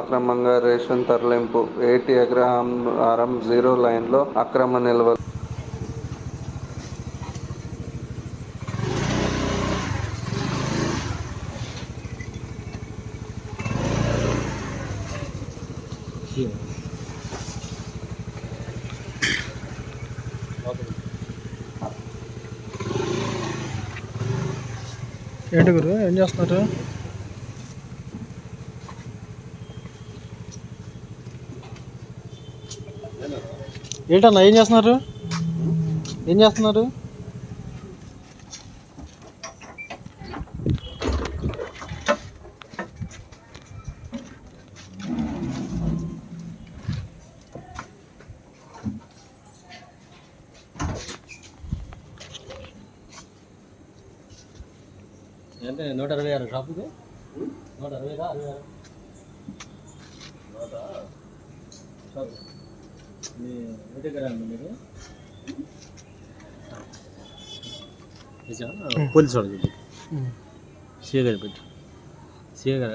అక్రమంగా రేషన్ తరలింపు ఏటి అగ్రహారం జీరో లైన్లో అక్రమ నిల్వలు ఏంటి గురు? ఏం చేస్తున్నారు? ఏంటన్నా ఏం చేస్తున్నారు? ఏం చేస్తున్నారు? అంటే నూట అరవై ఆరు షాపుకి? నూట అరవై అరవై ఆరు? పోలీసు వాడు సీఏ గారు పెట్టు సీఏ గారు